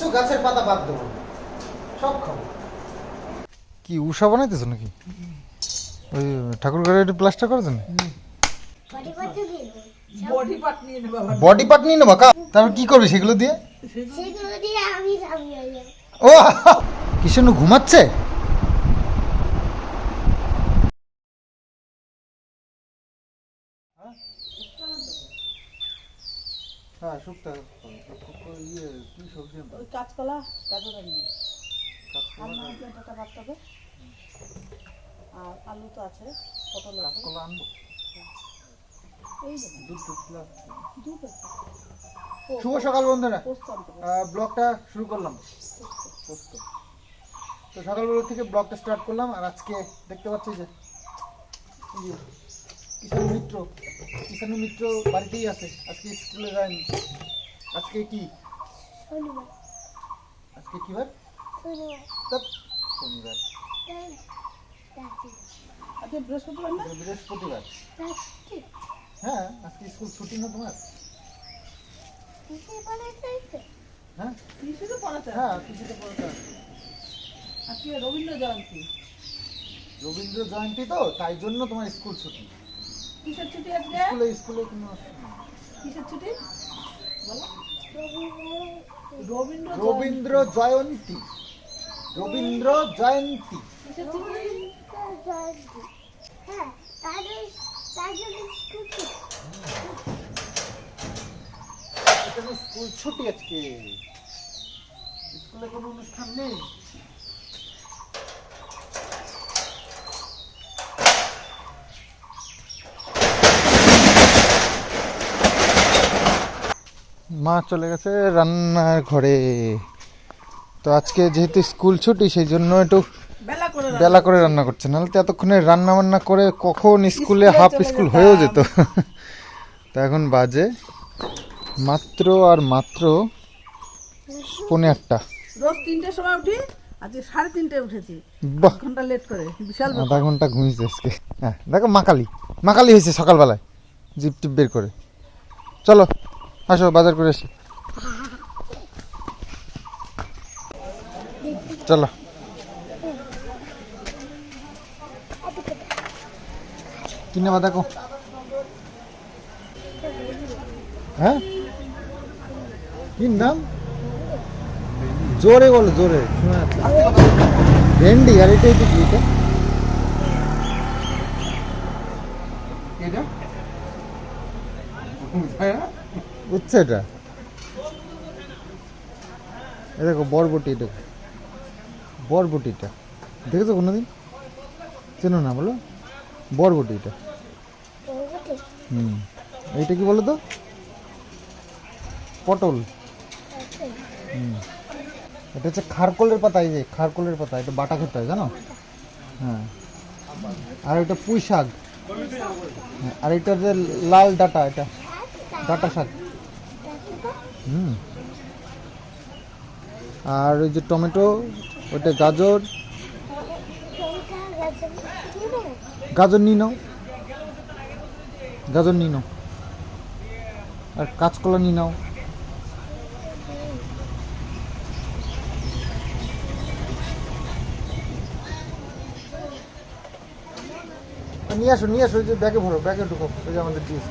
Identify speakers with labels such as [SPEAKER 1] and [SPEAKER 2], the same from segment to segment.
[SPEAKER 1] কিচ্ছু গাছের পাতা বাদ দেবো সব খাব।
[SPEAKER 2] কি উষা বানাইতেছো নাকি? ওই ঠাকুর ঘরে একটু প্লাস্টার করেছেন
[SPEAKER 3] বডি
[SPEAKER 4] পার্ট নিয়ে নেবে
[SPEAKER 2] কা তারপর কি করবে সেগুলো দিয়ে?
[SPEAKER 3] সেগুলো দিয়ে আমি স্বামী যাব
[SPEAKER 2] ও কিষণ ঘুমাচ্ছে?
[SPEAKER 1] হ্যাঁ শুক্তা। ইয়ে কি সবজি
[SPEAKER 4] ওই কাঁচকলা গাজর আনবি আর টাকা ভাত হবে আর আলু তো আছে পটল আছে।
[SPEAKER 1] কলা আনব?
[SPEAKER 4] এই
[SPEAKER 1] দুধ দুধ।
[SPEAKER 4] আছে।
[SPEAKER 1] শুভ সকাল বন্ধুরা। ব্লগটা শুরু করলাম। তো সকালবেলা থেকে ব্লগটা স্টার্ট করলাম আর আজকে দেখতে পাচ্ছি যে কিষাণু মিত্র কিষাণু মিত্র বাড়িতেই আছে। আজকে স্কুলে যায়নি। আজকে কি?
[SPEAKER 3] শনিবার।
[SPEAKER 1] আজকে কি বার?
[SPEAKER 3] শনিবার।
[SPEAKER 4] আজকে বৃহস্পতিবার না?
[SPEAKER 1] বৃহস্পতিবার। হ্যাঁ আজকে স্কুল ছুটি না তোমার? হ্যাঁ?
[SPEAKER 4] তিরিশে পড়াতে
[SPEAKER 1] হ্যাঁ কিছুটা পড়াতে আছে।
[SPEAKER 4] আজকে রবীন্দ্র জয়ন্তী।
[SPEAKER 1] রবীন্দ্র জয়ন্তী তো তাই জন্য তোমার স্কুল ছুটি।
[SPEAKER 4] কিসের ছুটি আজকে?
[SPEAKER 1] স্কুলে স্কুলে কোনো
[SPEAKER 4] কিসের ছুটি? বলো।
[SPEAKER 3] রবীন্দ্র
[SPEAKER 4] জয়ন্তী।
[SPEAKER 1] রবীন্দ্র জয়ন্তী।
[SPEAKER 3] হ্যাঁ স্কুল
[SPEAKER 1] ছুটি আজকে। স্কুলে কোনো অনুষ্ঠান নেই?
[SPEAKER 2] মা চলে গেছে রান্নার ঘরে। তো আজকে যেহেতু স্কুল ছুটি সেই জন্য একটু
[SPEAKER 4] বেলা করে রান্না।
[SPEAKER 2] করছে। নাহলে তো এতক্ষণে রান্না বান্না করে কখন স্কুলে হাফ স্কুল হয়েও যেত। তো এখন বাজে মাত্র আর মাত্র পৌনে আটটা।
[SPEAKER 4] রোজ তিনটের সময় উঠি আজকে সাড়ে উঠেছি।
[SPEAKER 2] বাহ!
[SPEAKER 4] ঘণ্টা লেট করে বিশাল
[SPEAKER 2] আধা ঘণ্টা ঘুমিয়েছে আজকে। হ্যাঁ দেখো মাকালি মাকালি হয়েছে সকালবেলায়। জিপ টিপ বের করে। চলো। আসো, বাজার করে আসি। চলো। কি নেবা দেখো হ্যাঁ? কি নাম? জোরে বলো, জোরে। ভেন্ডি, আর এটা এটা কি এটা?
[SPEAKER 1] এটা?
[SPEAKER 2] উচ্ছে এটা? এ দেখো বরবটি এটা। বরবটিটা দেখেছ কোনোদিন? চেনো না বলো। বরবটি এটা। হুম। এইটা কি বলো তো? পটল। হুম। এটা হচ্ছে খারকোলের পাতা এই যে খারকোলের পাতা এটা বাটা খেতে হয় জানো? হ্যাঁ। আর এটা পুঁই শাক। হ্যাঁ, আর এটা যে লাল ডাটা এটা। ডাটা শাক। হুম। আর ওই যে টমেটো, ওইটা গাজর। গাজর নিয়ে নাও। গাজর নিয়ে নাও। আর কাঁচকলা নিয়ে নাও। নিয়ে আসো নিয়ে আসো যে ব্যাগে ভরো, ব্যাগে ঢুকো ওই যে আমাদের দিয়েছে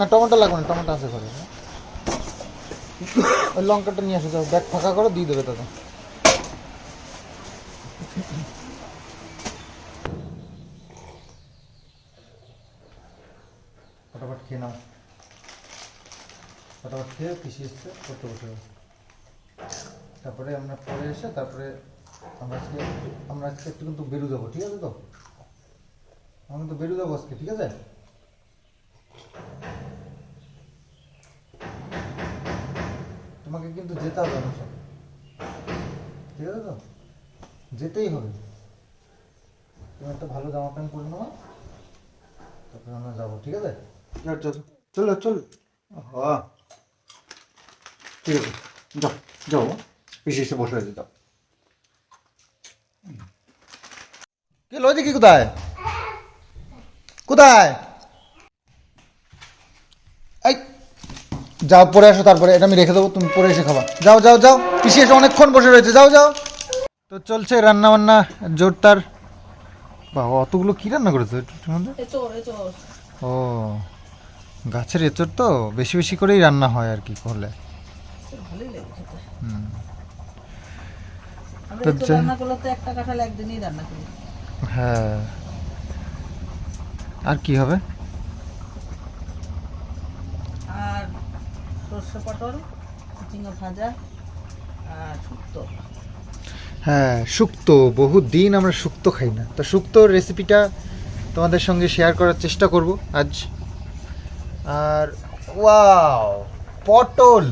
[SPEAKER 2] না, টমেটো লাগবে না, টমেটো আছে ঘরে। ওই লঙ্কাটা নিয়ে আসো ব্যাগ ফাঁকা করে, দিয়ে দেবে দাদা ফটাফট খেয়ে নাও। ফটাফট খেয়ে পিসি এসছে, করতে বসে তারপরে আমরা পরে এসে, তারপরে আমরা আজকে আমরা আজকে একটু কিন্তু বেরু যাব, ঠিক আছে তো? আমরা তো বেরু যাব আজকে, ঠিক আছে? তোমাকে কিন্তু যেতে হবে আমার সাথে ঠিক আছে তো? যেতেই হবে। তুমি একটা ভালো জামা প্যান্ট পরে নেওয়া তারপরে আমরা যাব ঠিক আছে?
[SPEAKER 1] আচ্ছা, আচ্ছা। চলো চলো। হ্যাঁ ঠিক আছে। যাও যাও। পিছিয়ে এসে বসে আছে যাও।
[SPEAKER 2] কে লয় দেখি কোথায়? কোথায়? যাও পরে আসো তারপরে। এটা আমি রেখে দেবো তুমি পরে এসে খাবা। যাও যাও যাও। পিসি এসে অনেকক্ষণ বসে রয়েছে। যাও যাও। তো চলছে রান্না বান্না জোরদার। বাবা অতগুলো কি রান্না করেছ? ও গাছের এঁচড় তো? বেশি বেশি করেই রান্না হয় আর কি করলে। হ্যাঁ। আর কি হবে?
[SPEAKER 4] আর সর্ষে পটল, ঝিঙে ভাজা, আর শুক্তো।
[SPEAKER 2] হ্যাঁ শুক্তো। বহু দিন আমরা শুক্তো খাই না। তো শুক্তোর রেসিপিটা তোমাদের সঙ্গে শেয়ার করার চেষ্টা করব আজ। আর ওয়াও পটল!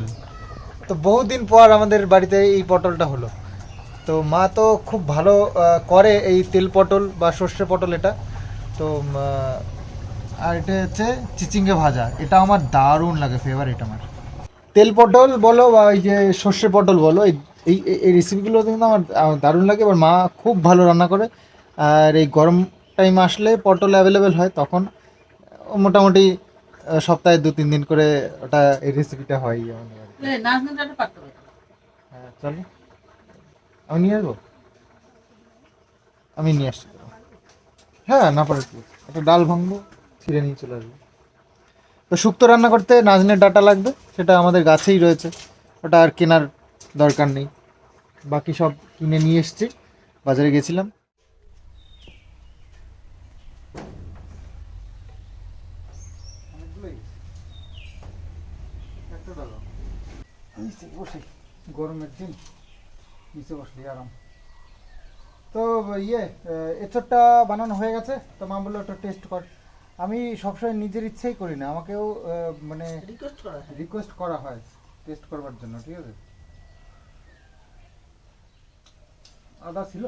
[SPEAKER 2] তো বহুদিন পর আমাদের বাড়িতে এই পটলটা হলো। তো মা তো খুব ভালো করে এই তেল পটল বা সর্ষে পটল এটা। তো আর এটা হচ্ছে চিচিঙ্গে ভাজা। এটা আমার দারুণ লাগে ফেভারিট আমার। তেল পটল বলো বা ওই যে সর্ষে পটল বলো এই এই রেসিপিগুলো কিন্তু আমার দারুণ লাগে। এবার মা খুব ভালো রান্না করে। আর এই গরম টাইম আসলে পটল অ্যাভেলেবেল হয় তখন মোটামুটি সপ্তাহে দু তিন দিন করে ওটা এই রেসিপিটা হয়। হ্যাঁ চলো। আমি নিয়ে আসব? আমি নিয়ে আসছি। হ্যাঁ না পারে একটা ডাল ভাঙবো ছিঁড়ে নিয়ে চলে আসব। তো শুক্তো রান্না করতে নাজনের ডাটা লাগবে, সেটা আমাদের গাছেই রয়েছে। ওটা আর কেনার দরকার নেই। বাকি সব কিনে নিয়ে এসছি, বাজারে গেছিলাম। গরমের দিন, নিচে বসলি আরাম। তো ইয়ে এচরটা বানানো হয়ে গেছে, তো মা বলল ওটা টেস্ট কর। আমি সবসময় নিজের ইচ্ছেই করি না। আমাকেও মানে
[SPEAKER 4] রিকোয়েস্ট করা হয়।
[SPEAKER 2] রিকোয়েস্ট করা হয় টেস্ট করবার জন্য ঠিক আছে? আদা ছিল?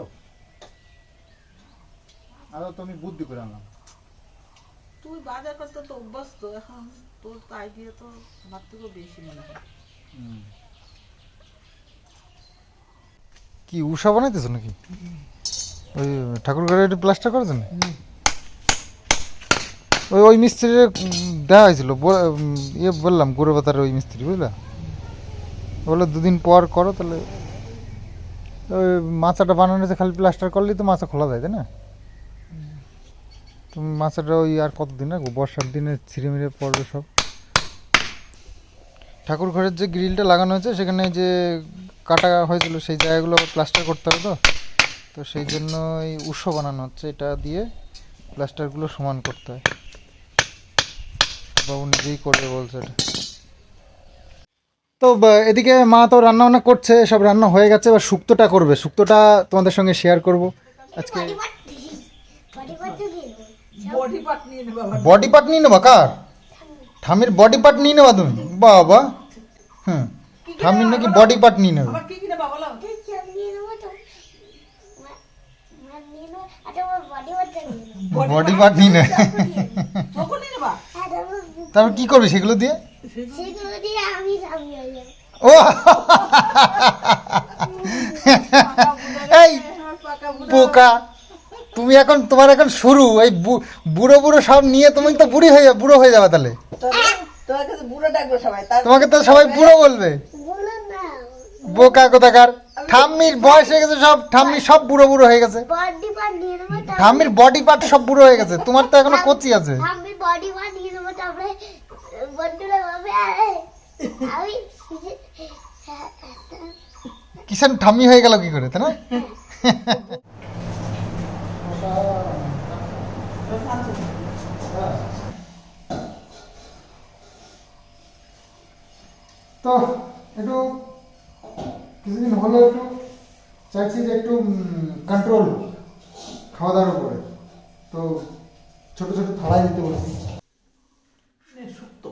[SPEAKER 2] আদা তো আমি বুদ্ধি করে আনলাম।
[SPEAKER 4] তুই বাজার করতে তো অভ্যস্ত এখন তোর তো আইডিয়া তো আমার থেকেও বেশি মনে হয়।
[SPEAKER 2] কি উষা বানাইতেছো নাকি? ওই ঠাকুর ঘরে প্লাস্টার করেছেন ওই ওই মিস্ত্রির দেওয়া হয়েছিল। ইয়ে বললাম গুঁড়ো পাতার ওই মিস্ত্রি, বুঝলা? বলল, দুদিন পর করো, তাহলে। ওই মাচাটা বানানো হয়েছে, খালি প্লাস্টার করলেই তো মাছা খোলা যায়, তাই না? তুমি মাচাটা ওই আর কতদিন রাখব? বর্ষার দিনে ছিঁড়ে মিড়ে পড়বে সব। ঠাকুর ঘরের যে গ্রিলটা লাগানো হয়েছে, সেখানে যে কাটা হয়েছিল, সেই জায়গাগুলো প্লাস্টার করতে হবে তো? তো সেই জন্য এই উৎস বানানো হচ্ছে, এটা দিয়ে প্লাস্টারগুলো সমান করতে হয়। বাবু নিজেই করবে বলছে তো বা- এদিকে মা তো রান্না বান্না করছে সব রান্না হয়ে গেছে এবার শুক্তোটা করবে। শুক্তোটা তোমাদের সঙ্গে শেয়ার করব। আজকে
[SPEAKER 3] বডি পার্ট
[SPEAKER 4] নিয়ে নেবে
[SPEAKER 2] কার? ঠামির বডি পার্ট নিয়ে নেবা তুমি? বাবা। হুম। ঠামির নাকি বডি পার্ট নিয়ে নেব?
[SPEAKER 3] বডি
[SPEAKER 2] পার্ট নিয়ে নেবে
[SPEAKER 4] চোখও নিয়ে নেবা
[SPEAKER 3] হ্যাঁ তারপর
[SPEAKER 2] কি করবে সেগুলো দিয়ে?
[SPEAKER 3] সেগুলো দিয়ে আমি স্বামী যাব
[SPEAKER 2] ও! এই
[SPEAKER 4] পোকা
[SPEAKER 2] তুমি এখন তোমার এখন শুরু। এই বু- বুড়ো বুড়ো সব নিয়ে তুমি তো বুড়ি হয়ে যাবে বুড়ো হয়ে যাবে তাহলে। তোমাকে তো সবাই বুড়ো বলবে। বোকা কোথাকার? ঠাম্মির বয়স হয়ে গেছে সব ঠাম্মি সব বুড়ো বুড়ো হয়ে গেছে। ঠাম্মির বডি পার্ট সব বুড়ো হয়ে গেছে তোমার তো এখনও কচি আছে। কিষান ঠাম্মি হয়ে গেল কি করে তাই না? তো একটু কিছুদিন হলো একটু চাইছি যে একটু কন্ট্রোল খাওয়া দাওয়ার উপরে। তো ছোট ছোট থালায় দিতে বলছি।
[SPEAKER 4] শুক্তো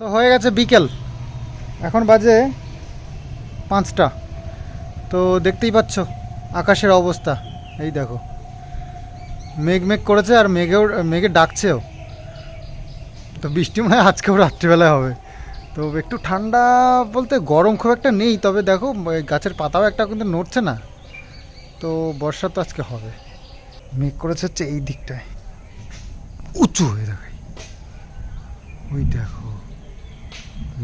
[SPEAKER 2] তো হয়ে গেছে বিকেল। এখন বাজে পাঁচটা। তো দেখতেই পাচ্ছ আকাশের অবস্থা। এই দেখো। মেঘ মেঘ করেছে আর মেঘেও, মেঘে ডাকছেও। তো বৃষ্টি মনে হয় আজকেও রাত্রিবেলায় হবে। তো একটু ঠান্ডা বলতে গরম খুব একটা নেই, তবে দেখো গাছের পাতাও একটা কিন্তু নড়ছে না। তো বর্ষা তো আজকে হবে। মেঘ করেছে হচ্ছে এই দিকটায়। উঁচু হয়ে দেখো ওই দেখো।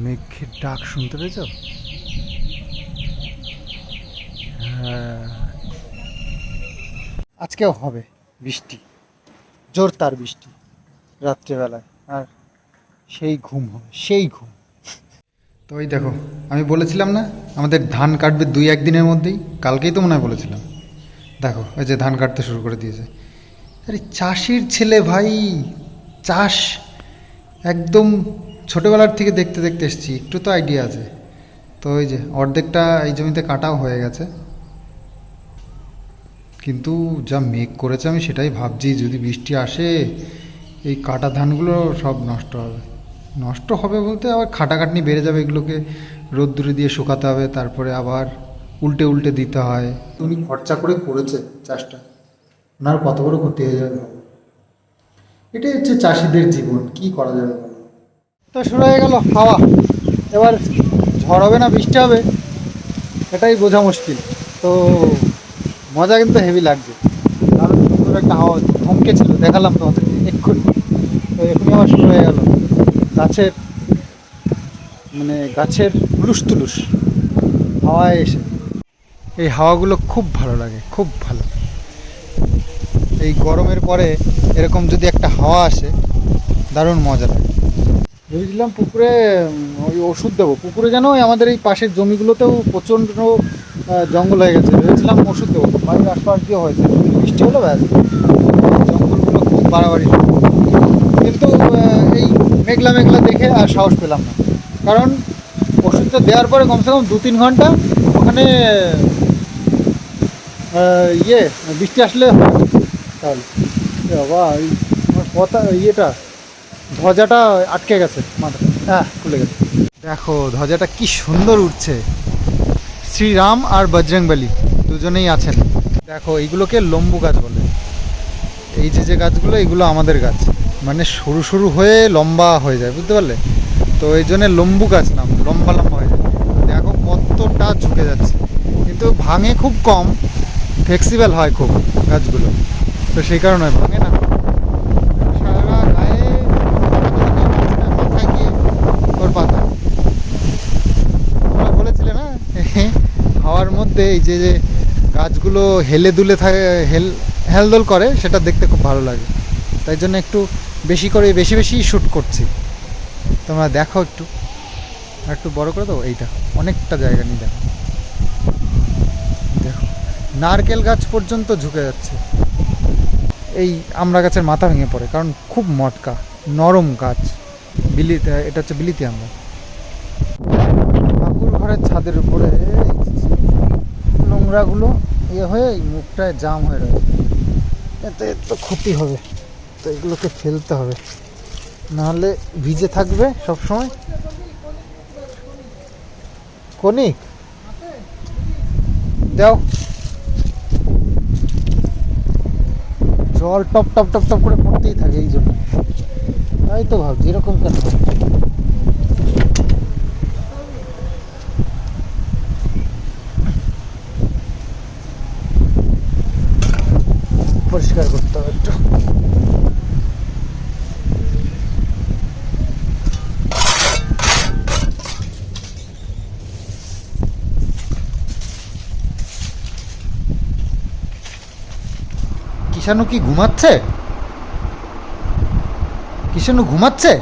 [SPEAKER 2] মেঘের ডাক শুনতে পেয়েছ? হ্যাঁ। আজকেও হবে বৃষ্টি জোর তার বৃষ্টি রাত্রেবেলায়, আর সেই ঘুম হবে, সেই ঘুম। তো ওই দেখো, আমি বলেছিলাম না, আমাদের ধান কাটবে দুই একদিনের মধ্যেই, কালকেই তো মনে হয় বলেছিলাম। দেখো ওই যে ধান কাটতে শুরু করে দিয়েছে। আরে চাষির ছেলে ভাই, চাষ একদম ছোটোবেলার থেকে দেখতে দেখতে এসেছি, একটু তো আইডিয়া আছে। তো ওই যে অর্ধেকটা এই জমিতে কাটাও হয়ে গেছে। কিন্তু যা মেঘ করেছে আমি সেটাই ভাবছি, যদি বৃষ্টি আসে, এই কাটা ধানগুলো সব নষ্ট হবে। নষ্ট হবে বলতে আবার খাটাখাটনি বেড়ে যাবে এগুলোকে, রোদ্দুরে দিয়ে শুকাতে হবে, তারপরে আবার উল্টে উল্টে দিতে হয়। উনি খরচা করে করেছে চাষটা, ওনার কত বড় ক্ষতি হয়ে যাবে? এটাই হচ্ছে চাষিদের জীবন, কি করা যাবে? তো শুরু হয়ে গেল হাওয়া। এবার ঝড় হবে না, বৃষ্টি হবে, এটাই বোঝা মুশকিল। তো মজা কিন্তু হেভি লাগছে। কারণ সুন্দর একটা হাওয়া ধমকে ছিল, দেখালাম তোমাদের এক্ষুনি। তো এক্ষুনি আবার শুরু হয়ে গেল। গাছের মানে গাছের হুলুস তুলুস হাওয়ায় এসে। এই হাওয়াগুলো খুব ভালো লাগে, খুব ভালো। এই গরমের পরে এরকম যদি একটা হাওয়া আসে, দারুণ মজা লাগে। ভেবেছিলাম পুকুরে ওই ওষুধ দেবো। পুকুরে যেন আমাদের এই পাশের জমিগুলোতেও প্রচণ্ড জঙ্গল হয়ে গেছে। ভেবেছিলাম ওষুধ দেবো। বাড়ির আশপাশ দিয়ে হয়েছে। বৃষ্টি হলো ব্যাস। জঙ্গলগুলো খুব বাড়াবাড়ি। কিন্তু এই মেঘলা মেঘলা দেখে আর সাহস পেলাম না। কারণ ওষুধটা দেওয়ার পরে কমসে কম দু তিন ঘণ্টা ওখানে ইয়ে বৃষ্টি আসলে তাহলে। বাবা, এই আমার কথা, ইয়েটা ধ্বজাটা আটকে গেছে মাথা। হ্যাঁ। খুলে গেছে। দেখো ধ্বজাটা কি সুন্দর উঠছে। শ্রীরাম আর বজরংবলী দুজনেই আছেন। দেখো এইগুলোকে লম্বু গাছ বলে। এই যে যে গাছগুলো এগুলো আমাদের গাছ। মানে সরু সরু হয়ে লম্বা হয়ে যায় বুঝতে পারলে? তো এই জন্য লম্বু গাছ নাম লম্বা লম্বা হয়ে যায়। দেখো কতটা ঝুঁকে যাচ্ছে। কিন্তু ভাঙে খুব কম ফ্লেক্সিবল হয় খুব গাছগুলো। তো সেই কারণে ভাঙে না সারা গায়ে মাথায় গিয়ে ওর পাতা তোমরা বলেছিলে না হাওয়ার এই যে গাছগুলো হেলে দুলে থাকে হেল, হেলদোল করে, সেটা দেখতে খুব ভালো লাগে। তাই জন্য একটু বেশি করে, বেশি বেশি শ্যুট করছি। তোমরা দেখো একটু। একটু বড় করে দেবো এইটা। অনেকটা জায়গা নিয়ে দেখো। দেখো, নারকেল গাছ পর্যন্ত ঝুঁকে যাচ্ছে। এই আমড়া গাছের মাথা ভেঙে পড়ে, কারণ খুব মটকা, নরম গাছ। বিলি, এটা হচ্ছে বিলিতি আমরা ঘরের ছাদের উপরে নোংরাগুলো ইয়ে হয়ে মুখটায় জাম হয়ে রয়েছে। এতে তো ক্ষতি হবে। তো এগুলোকে ফেলতে হবে। নাহলে ভিজে থাকবে সব সময় কনিক দাও। জল টপ টপ টপ টপ করে পড়তেই থাকে, এই জন্য। তাই তো ভাবছি, এরকম কেন পরিষ্কার করতে হবে একটু। কিষাণু কি ঘুমাচ্ছে? কিষাণু ঘুমাচ্ছে?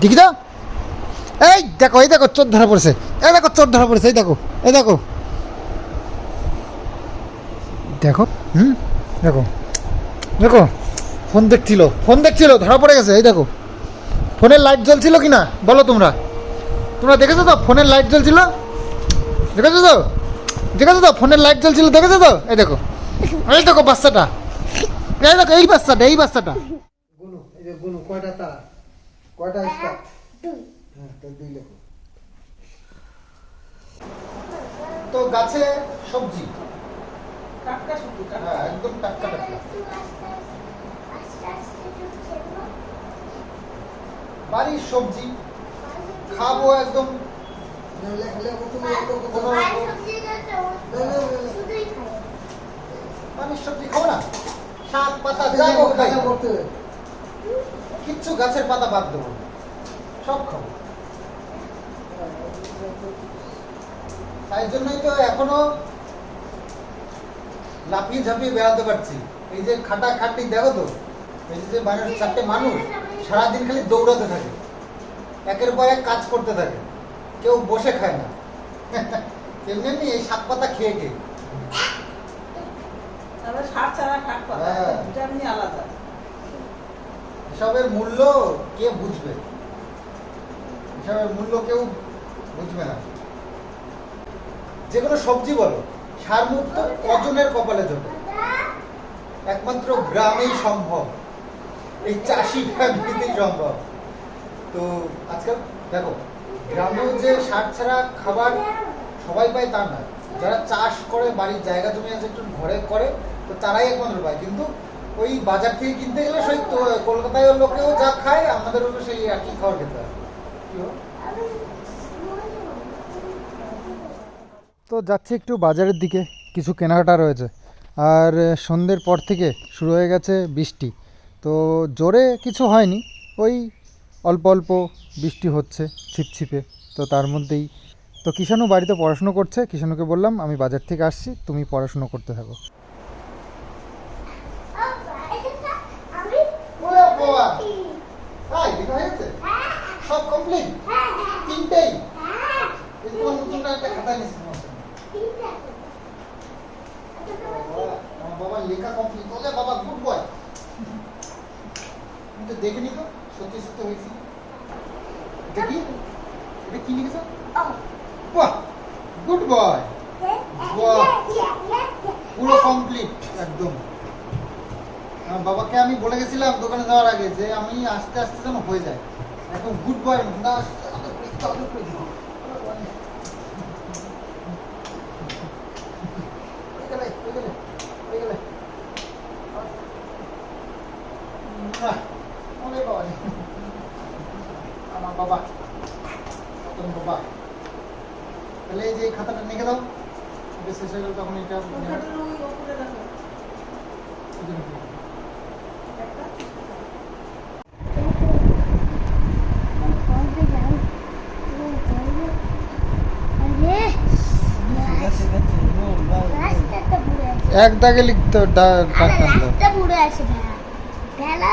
[SPEAKER 2] দেখি এই দেখো এই দেখো চোর ধরা পড়েছে। এই দেখো চোর ধরা পড়েছে এই দেখো এই দেখো। দেখো হুম দেখো দেখো ফোন দেখছিল ফোন দেখছিল ধরা পড়ে গেছে এই দেখো। ফোনের লাইট জ্বলছিল কি না বলো তোমরা। তোমরা দেখেছ তো ফোনের লাইট জ্বলছিল? দেখেছ তো? দেখেছ তো ফোনের লাইট জ্বলছিল দেখেছ তো? এই দেখো এই দেখো বাচ্চাটা। এই দেখো এই বাচ্চাটা এই বাচ্চাটা। গুনু এই যে গুনু কয়টা তারা? কয়টা স্টার তো গাছে সবজি।
[SPEAKER 4] টাটকা
[SPEAKER 2] হ্যাঁ একদম টাটকা টাটকা। বাড়ির সবজি। খাব একদম। বাড়ির সবজি খাব না? শাক পাতা কিচ্ছু গাছের পাতা বাদ দেবো। সব খাব। তাই জন্যই তো এখনও লাফিয়ে ঝাঁপিয়ে বেড়াতে পারছি। এই যে খাটা খাটি দেখো তো এই যে মানুষ চারটে মানুষ সারাদিন খালি দৌড়াতে থাকে। একের পর এক কাজ করতে থাকে। কেউ বসে খায় না। তেমনি এমনি এই শাক পাতা খেয়ে খেয়ে। হ্যাঁ। এসবের মূল্য কে বুঝবে? এসবের মূল্য কেউ বুঝবে না? যে কোনো সবজি বলো সার মুক্ত কজনের কপালে জোটে একমাত্র গ্রামেই সম্ভব। এই চাষি ফ্যামিলিতেই সম্ভব তো আজকাল দেখো, গ্রামেও যে সার ছাড়া খাবার সবাই পায় তা না যারা চাষ করে, বাড়ির জায়গা জমি আছে, একটু ঘরে করে, তো তারাই একমাত্র পায়। কিন্তু ওই বাজার থেকে কিনতে গেলে সেই কলকাতায় লোকেও যা খায়, আমাদেরও সেই একই খাবার খেতে হয় কি হলো? তো যাচ্ছি একটু বাজারের দিকে, কিছু কেনাকাটা রয়েছে। আর সন্ধ্যের পর থেকে শুরু হয়ে গেছে বৃষ্টি। তো জোরে কিছু হয়নি, ওই অল্প অল্প বৃষ্টি হচ্ছে ছিপছিপে। তো তার মধ্যেই, তো কিষাণু বাড়িতে পড়াশুনো করছে, কিষাণুকে বললাম, আমি বাজার থেকে আসছি, তুমি পড়াশুনো করতে থাকো। সব কমপ্লিট তিনটেই? খাতা নিয়েছি তোমার জন্য। বাবা, আমার বাবা লেখা কমপ্লিট ওলে বাবা গুড বয় আমি তো দেখিনি তো সত্যি সত্যি হয়েছি। দেখি এটা কি লিখেছ? বাহ গুড বয় পুরো কমপ্লিট একদম। আমার বাবাকে আমি বলে গেছিলাম দোকানে যাওয়ার আগে যে আমি আস্তে আস্তে যেন হয়ে যায়। একদম গুড বয় না আস্তে আস্তে করে দিতে হবে, করে দিতে হবে। হয়ে গেলে, হয়ে গেলে, হয়ে গেলে। আমার বাবা রতন বাবা তাহলে এই যে খাতাটা লিখে দাও এটা শেষ হয়ে গেল তখন এটা এক দাগে লিখতে দা-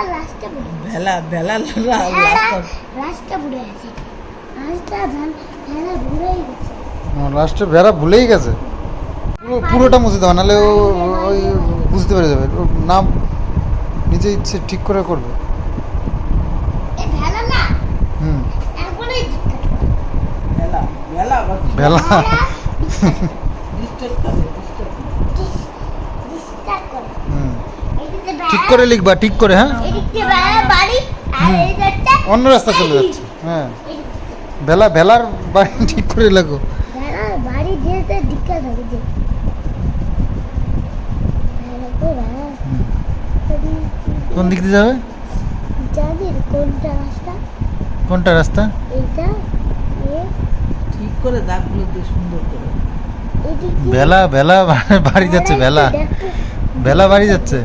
[SPEAKER 3] রাস্তা বুড়ে
[SPEAKER 4] ভেলা ভেলা
[SPEAKER 3] ভেড়া আছে
[SPEAKER 2] লাস্টে ভুলেই গেছে। পুরো পুরোটা মুছে দেওয়া নাহলে ও ওই বুঝতে পেরে যাবে। ওর নাম নিজে ইচ্ছে ঠিক করে করবে।
[SPEAKER 3] এ ভেড়া না।
[SPEAKER 2] হুম।
[SPEAKER 4] ভেলা ভেলা
[SPEAKER 2] ভেলা
[SPEAKER 4] ডিস্টার্ব করে ডিস্টার্ব
[SPEAKER 3] ডিস- ডিস্টার্ব করে।
[SPEAKER 2] হুম
[SPEAKER 3] এদিকে
[SPEAKER 2] ঠিক
[SPEAKER 3] ভেড়া-
[SPEAKER 2] করে লিখবা ঠিক করে হ্যাঁ?
[SPEAKER 3] এদিকে ভেড়া বাড়ি আর এই দিকটা
[SPEAKER 2] অন্য রাস্তা চলে যাচ্ছে হ্যাঁ। ভেলা ভেলার বাড়ি ঠিক করে
[SPEAKER 3] তো। যদি-
[SPEAKER 2] কোন দিক দিয়ে যাবে?
[SPEAKER 3] কোনটা রাস্তা?
[SPEAKER 2] কোনটা রাস্তা?
[SPEAKER 3] এইটা
[SPEAKER 4] ঠিক করে দাগগুলো দিয়ে সুন্দর করে।
[SPEAKER 2] ভেলা ভেলা বাড়ি যাচ্ছে ভেলা।
[SPEAKER 3] দেখো,
[SPEAKER 2] ভেলা বাড়ি যাচ্ছে।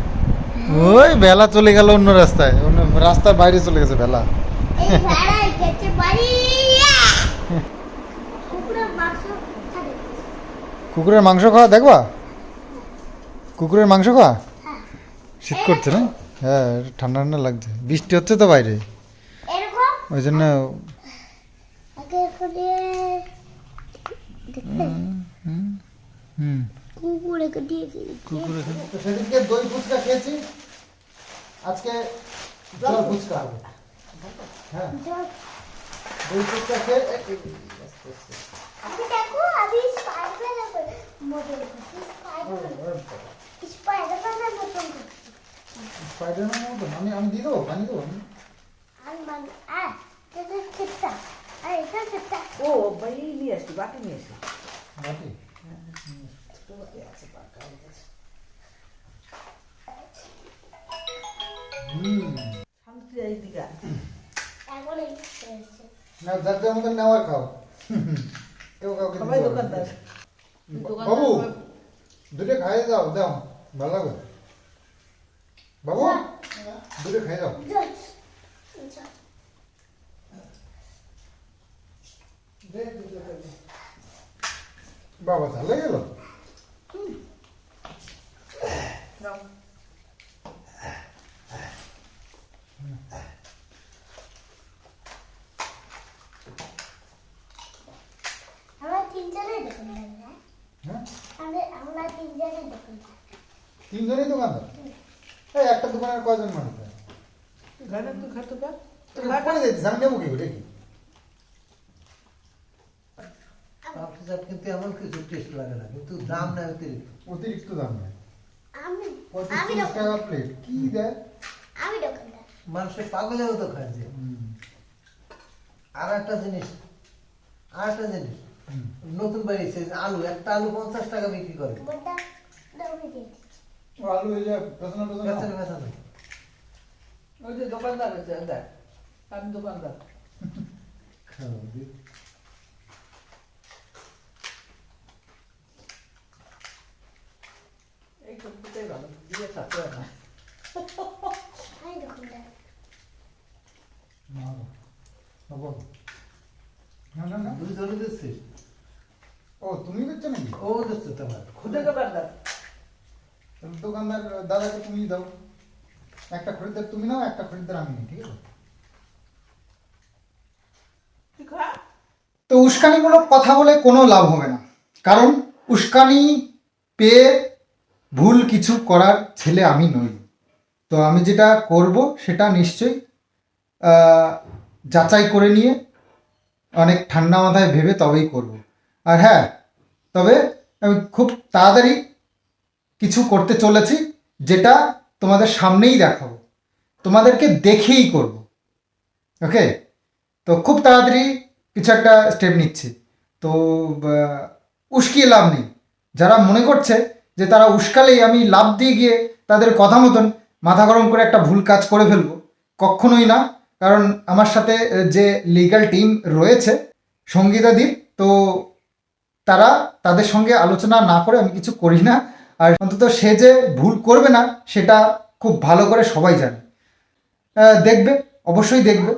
[SPEAKER 2] ওই বেলা চলে গেল অন্য রাস্তায়। অন্য রাস্তার বাইরে চলে গেছে
[SPEAKER 3] বাড়ি। কুকুরের মাংস
[SPEAKER 2] খাওয়া দেখবা? কুকুরের মাংস খাওয়া? শীত করছে না? হ্যাঁ ঠান্ডা ঠান্ডা লাগছে। বৃষ্টি হচ্ছে তো বাইরে। ওই জন্য হুম
[SPEAKER 3] কুকুর
[SPEAKER 2] সেদিনকে দই ফুচকা খেয়েছি। আজকে জল ফুচকা হবে। হ্যাঁ। দই ফুচকা খেয়ে
[SPEAKER 3] আমি দেখো আমি স্পাইডারম্যান মডেল করছি স্পাইডারম্যান স্পাইডারম্যানের মতন করছি
[SPEAKER 2] স্পাইডারম্যানের মতন আমি আমি দিয়ে দেবো? বানিয়ে দেবো? আমি
[SPEAKER 3] আর মানে আ এটা চিপটা আর
[SPEAKER 4] ও ভাই নিয়ে আসছি বাটি নিয়ে আসি
[SPEAKER 5] বাটি? না নেওয়ার খাও। কেউ কাউকে বাবু দুটো খাইয়ে দাও দাও ভালো লাগবে? বাবু দুটো খাইয়ে দাও। বাবা তাহলে গেল
[SPEAKER 4] নাও।
[SPEAKER 3] আমরা তিনজনের দোকানদার না
[SPEAKER 5] হ্যাঁ
[SPEAKER 3] আমরা আমরা তিনজনের দোকানদার।
[SPEAKER 5] তিনজনই দোকানদার? এই একটা দোকানের কয়জন মানুষ?
[SPEAKER 4] তুই ঘরে তুই খাতো পা
[SPEAKER 5] তোকে পরে যেতে আমি নেব কি করে কি
[SPEAKER 6] পাপড়ি কিন্তু এমন কিছু টেস্ট লাগে না কিন্তু দাম নেয় অতিরিক্ত।
[SPEAKER 5] অতিরিক্ত দাম নেয়।
[SPEAKER 3] আমি আমি
[SPEAKER 5] টাকা প্লেট কি দেয়?
[SPEAKER 3] আমি দোকানদার।
[SPEAKER 6] মানুষের পাগলেও তো
[SPEAKER 5] হুম,
[SPEAKER 6] আর একটা জিনিস আর একটা জিনিস। নতুন যে আলু একটা আলু পঞ্চাশ টাকা বিক্রি করে।
[SPEAKER 5] আলু এই যে পেছনে পেছনে
[SPEAKER 6] বেচানে
[SPEAKER 4] ওই যে দোকানদার আছে দেখ আমি দোকানদার। এই সবটাই ভালো দিয়ে থাকতে না।
[SPEAKER 5] না, না। না না
[SPEAKER 6] দুই ধরে দিচ্ছিস?
[SPEAKER 5] ও তুমি দিচ্ছ নাকি?
[SPEAKER 6] ও দিচ্ছে তোমার।
[SPEAKER 4] খুদে দোকানদার
[SPEAKER 5] দোকানদার দাদাকে তুমি দাও। একটা খরিদ্দার তুমি নাও একটা খরিদ্দার আমি নিই ঠিক আছে?
[SPEAKER 2] তো উস্কানিমূলক কথা বলে কোনো লাভ হবে না। কারণ উস্কানি পেয়ে ভুল কিছু করার ছেলে আমি নই। তো আমি যেটা করব সেটা নিশ্চয়ই আহ, যাচাই করে নিয়ে অনেক ঠান্ডা মাথায় ভেবে তবেই করব। আর হ্যাঁ তবে আমি খুব তাড়াতাড়ি কিছু করতে চলেছি, যেটা তোমাদের সামনেই দেখাবো। তোমাদেরকে দেখেই করব। ওকে তো খুব তাড়াতাড়ি কিছু একটা স্টেপ নিচ্ছে। তো উস্কিয়ে লাভ নেই। যারা মনে করছে যে তারা উস্কালেই আমি লাভ দিয়ে গিয়ে তাদের কথা মতন মাথা গরম করে একটা ভুল কাজ করে ফেলব, কখনোই না। কারণ আমার সাথে যে লিগ্যাল টিম রয়েছে সঙ্গীতাদীপ তো তারা তাদের সঙ্গে আলোচনা না করে আমি কিছু করি না। আর অন্তত সে যে ভুল করবে না, সেটা খুব ভালো করে সবাই জানে। দেখবে, অবশ্যই দেখবে।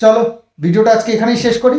[SPEAKER 2] চলো, ভিডিওটা আজকে এখানেই শেষ করি।